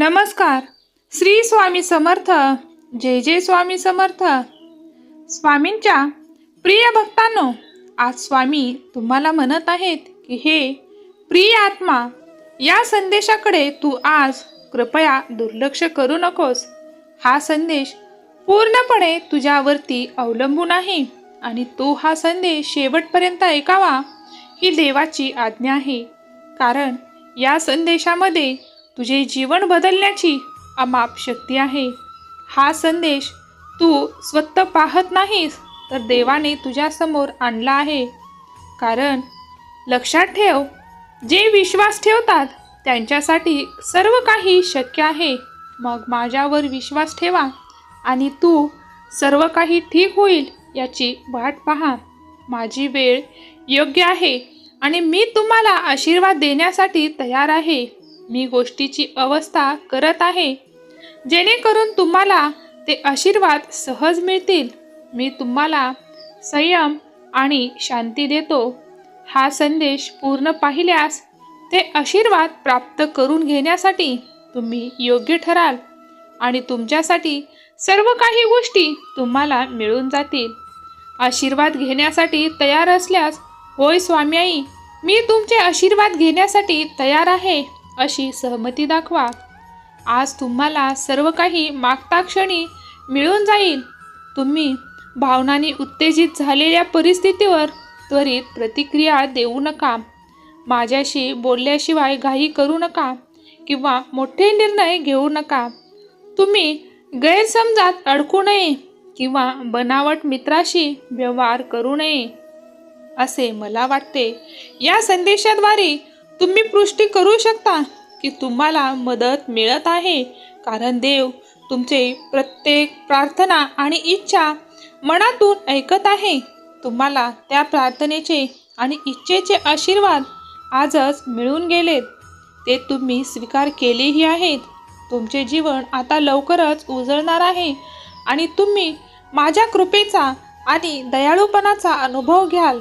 नमस्कार. श्री स्वामी समर्थ. जय जय स्वामी समर्थ. स्वामींच्या प्रिय भक्तांनो आज स्वामी तुम्हाला म्हणत आहेत की हे प्रिय आत्मा या संदेशाकडे तू आज कृपया दुर्लक्ष करू नकोस. हा संदेश पूर्णपणे तुझ्यावरती अवलंबून आहे आणि तो हा संदेश शेवटपर्यंत ऐकावा ही देवाची आज्ञा आहे. कारण या संदेशामध्ये तुझे जीवन बदलण्याची अमाप शक्ती आहे. हा संदेश तू स्वतः पाहत नाहीस तर देवाने तुझ्यासमोर आणला आहे. कारण लक्षात ठेव जे विश्वास ठेवतात त्यांच्यासाठी सर्व काही शक्य आहे. मग माझ्यावर विश्वास ठेवा आणि तू सर्व काही ठीक होईल याची वाट पहा. माझी वेळ योग्य आहे आणि मी तुम्हाला आशीर्वाद देण्यासाठी तयार आहे. मी गोष्टीची अवस्था करत आहे. जेणेकरून तुम्हाला ते आशीर्वाद सहज मिळतील. मी तुम्हाला संयम आणि शांती देतो. हा संदेश पूर्ण पाहिल्यास ते आशीर्वाद प्राप्त करून घेण्यासाठी तुम्ही योग्य ठराल आणि तुमच्यासाठी सर्व काही गोष्टी तुम्हाला मिळून जातील. आशीर्वाद घेण्यासाठी तयार असल्यास होय स्वामी आई मी तुमचे आशीर्वाद घेण्यासाठी तयार आहे. अशी सहमती दाखवा. आज तुम्हाला सर्व काही मागता क्षणी मिळून जाईल. तुम्ही भावनांनी उत्तेजित झालेल्या परिस्थितीवर त्वरित प्रतिक्रिया देऊ नका. माझ्याशी बोलल्याशिवाय घाई करू नका किंवा मोठे निर्णय घेऊ नका. तुम्ही गैरसमजात अडकू नये किंवा बनावट मित्राशी व्यवहार करू नये असे मला वाटते. या संदेशाद्वारे तुम्ही पुष्टी करू शकता की तुम्हाला मदत मिळत आहे. कारण देव तुमचे प्रत्येक प्रार्थना आणि इच्छा मनातून ऐकत आहे. तुम्हाला त्या प्रार्थनेचे आणि इच्छेचे आशीर्वाद आजच मिळून गेलेत. ते तुम्ही स्वीकार केलेही आहेत. तुमचे जीवन आता लवकरच उजळणार आहे आणि तुम्ही माझ्या कृपेचा आणि दयाळूपणाचा अनुभव घ्याल.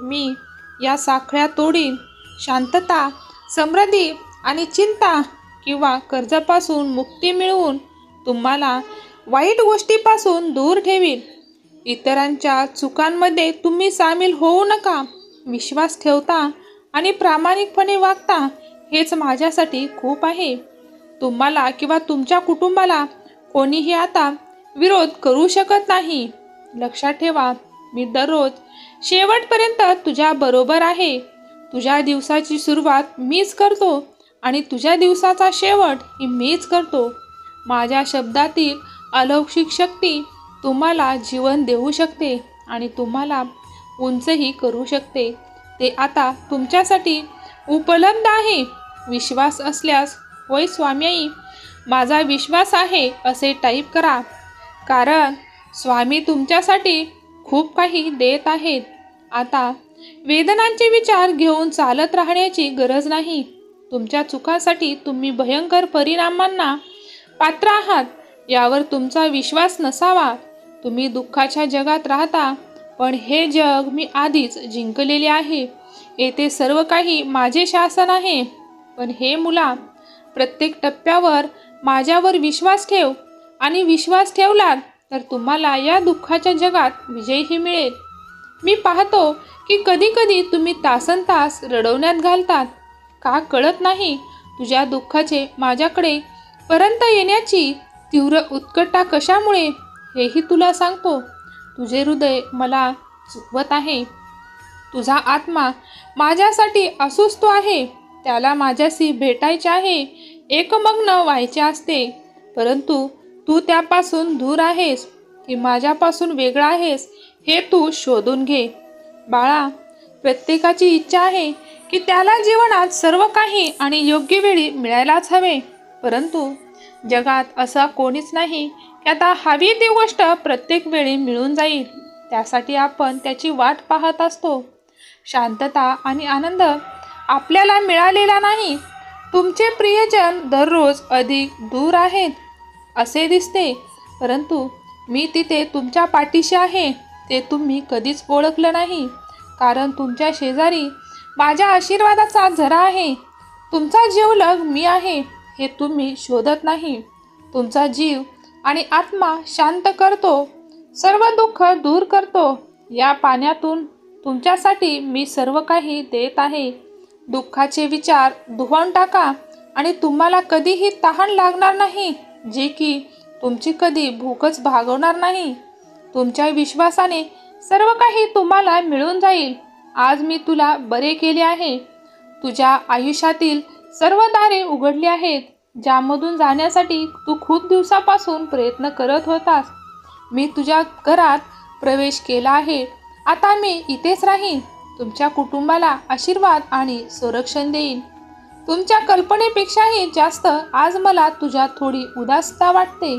मी या साखळ्या तोडीन शांतता समृद्धी आणि चिंता किंवा कर्जापासून मुक्ती मिळवून तुम्हाला वाईट गोष्टीपासून दूर ठेवील इतरांच्या चुकांमध्ये तुम्ही सामील होऊ नका. विश्वास ठेवता आणि प्रामाणिकपणे वागता हेच माझ्यासाठी खूप आहे. तुम्हाला किंवा तुमच्या कुटुंबाला कोणीही आता विरोध करू शकत नाही. लक्षात ठेवा मी दररोज शेवटपर्यंत तुझ्या बरोबर आहे. तुझ्या दिवसाची सुरुवात मीच करतो आणि तुझ्या दिवसाचा शेवट ही मीच करतो. माझ्या शब्दातील अलौकिक शक्ती तुम्हाला जीवन देऊ शकते आणि तुम्हाला उंचही करू शकते. ते आता तुमच्यासाठी उपलब्ध आहे. विश्वास असल्यास होय स्वामी माझा विश्वास आहे असे टाईप करा. कारण स्वामी तुमच्यासाठी खूप काही देत आहेत. आता वेदनांचे विचार घेऊन चालत राहण्याची गरज नाही. तुमच्या चुकासाठी तुम्ही भयंकर परिणामांना पात्र आहात. यावर तुमचा विश्वास नसावा. तुम्ही दुःखाच्या जगात राहता. पण हे जग मी आधीच जिंकलेले आहे. येथे सर्व काही माझे शासन आहे. पण हे मुला प्रत्येक टप्प्यावर माझ्यावर विश्वास ठेव. आणि विश्वास ठेवलात तर तुम्हाला या दुःखाच्या जगात विजयही मिळेल. मी पाहतो की कधी कधी तुम्ही तासन तास रडवण्यात घालतात. का कळत नाही? तुझ्या दुःखाचे माझ्याकडे पर्यंत येण्याची तीव्र उत्कटता कशामुळे? हेही तुला सांगतो. तुझे हृदय मला चुकवत आहे. तुझा आत्मा माझ्यासाठी अस्वस्थ आहे. त्याला माझ्याशी भेटायचे आहे. एकमग्न व्हायचे असते. परंतु तू त्यापासून दूर आहेस की माझ्यापासून वेगळा आहेस हे तू शोधून घे. बाळा प्रत्येकाची इच्छा आहे की त्याला जीवनात सर्व काही आणि योग्य वेळी मिळायलाच हवे. परंतु जगात असा कोणीच नाही की आता हवी ती गोष्ट प्रत्येक वेळी मिळून जाईल. त्यासाठी आपण त्याची वाट पाहत असतो. शांतता आणि आनंद आपल्याला मिळालेला नाही. तुमचे प्रियजन दररोज अधिक दूर आहेत असे दिसते. परंतु मी तिथे तुमच्या पाठीशी आहे. ते तुम्ही कधीच ओळखलं नाही. कारण तुमच्या शेजारी माझ्या आशीर्वादाचा झरा आहे. तुमचा जीवलग मी आहे हे तुम्ही शोधत नाही. तुमचा जीव आणि आत्मा शांत करतो सर्व दुःख दूर करतो. या पाण्यातून तुमच्यासाठी मी सर्व काही देत आहे. दुःखाचे विचार धुवून टाका आणि तुम्हाला कधीही तहान लागणार नाही जे की तुमची कधी भूकच भागवणार नाही. तुमच्या विश्वासाने सर्व काही तुम्हाला मिळून जाईल. आज मी तुला बरे केले आहे. तुझ्या आयुष्यातील सर्व दारे उघडली आहेत ज्यामधून जाण्यासाठी तू खूप दिवसापासून प्रयत्न करत होतास. मी तुझ्या घरात प्रवेश केला आहे. आता मी इथेच राहीन. तुमच्या कुटुंबाला आशीर्वाद आणि संरक्षण देईन. तुमच्या कल्पनेपेक्षाही जास्त आज मला तुझ्या थोडी उदासता वाटते.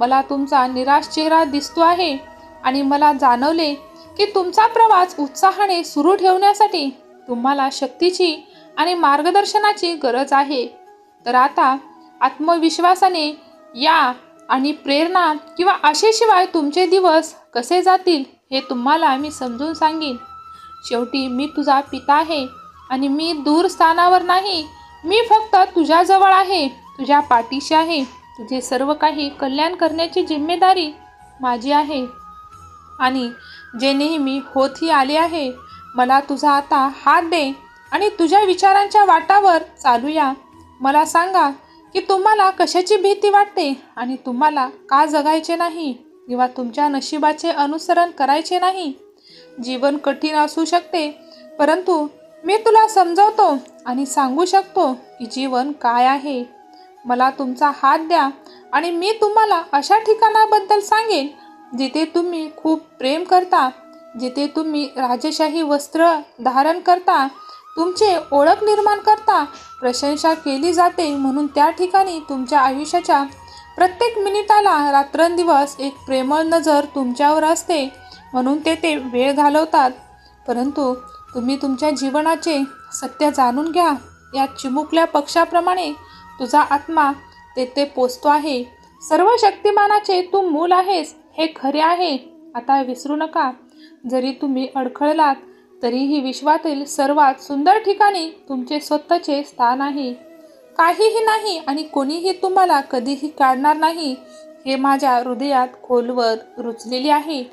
मला तुमचा निराश चेहरा दिसतो आहे आणि मला जाणवले की तुमचा प्रवास उत्साहाने सुरू ठेवण्यासाठी तुम्हाला शक्तीची आणि मार्गदर्शनाची गरज आहे. तर आता आत्मविश्वासाने या आणि प्रेरणा किंवा आशेशिवाय तुमचे दिवस कसे जातील हे तुम्हाला मी समजून सांगेन. शेवटी मी तुझा पिता आहे आणि मी दूर स्थानावर नाही. मी फक्त तुझ्याजवळ आहे तुझ्या पाठीशी आहे. तुझे सर्व काही कल्याण करण्याची जिम्मेदारी माझी आहे. आणि जे नेहमी होतही आले आहे मला तुझा आता हात दे आणि तुझ्या विचारांच्या वाटावर चालूया मला सांगा की तुम्हाला कशाची भीती वाटते आणि तुम्हाला का जगायचे नाही किंवा तुमच्या नशिबाचे अनुसरण करायचे नाही? जीवन कठीण असू शकते परंतु मी तुला समजवतो आणि सांगू शकतो की जीवन काय आहे. मला तुमचा हात द्या आणि मी तुम्हाला अशा ठिकाणाबद्दल सांगेन जिथे तुम्ही खूप प्रेम करता जिथे तुम्ही राजशाही वस्त्र धारण करता तुमचे ओळख निर्माण करता प्रशंसा केली जाते म्हणून त्या ठिकाणी तुमच्या आयुष्याच्या प्रत्येक मिनिटाला रात्रंदिवस एक प्रेमळ नजर तुमच्यावर असते म्हणून ते ते वेळ घालवतात. परंतु तुम्ही तुमच्या जीवनाचे सत्य जाणून घ्या. या चिमुकल्या पक्षाप्रमाणे तुझा आत्मा तेथे पोचतो आहे. सर्व शक्तिमानाचे तू मूल आहेस हे खरे आहे. आता विसरू नका. जरी तुम्ही अडखळलात तरीही विश्वातील सर्वात सुंदर ठिकाणी तुमचे स्वतःचे स्थान आहे. काहीही नाही आणि कोणीही तुम्हाला कधीही काढणार नाही. हे माझ्या हृदयात खोलवर रुचलेले आहे.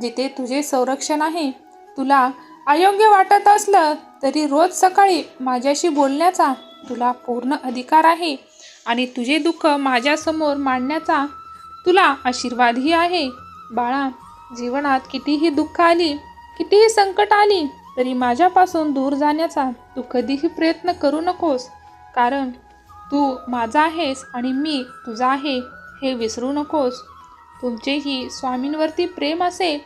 जिथे तुझे संरक्षण आहे. तुला अयोग्य वाटत असलं तरी रोज सकाळी माझ्याशी बोलण्याचा तुला पूर्ण अधिकार आहे आणि तुझे दुःख माझ्यासमोर मांडण्याचा तुला आशीर्वादही आहे. बाळा जीवनात कितीही दुःख आली कितीही संकट आली तरी माझ्यापासून दूर जाण्याचा तू कधीही प्रयत्न करू नकोस. कारण तू माझा आहेस आणि मी तुझा आहे हे विसरू नकोस. तुमचेही स्वामींवरती प्रेम असेल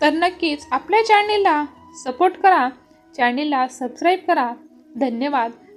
तर नक्कीच आपल्या चॅनेलला सपोर्ट करा. चॅनेलला सबस्क्राईब करा. धन्यवाद.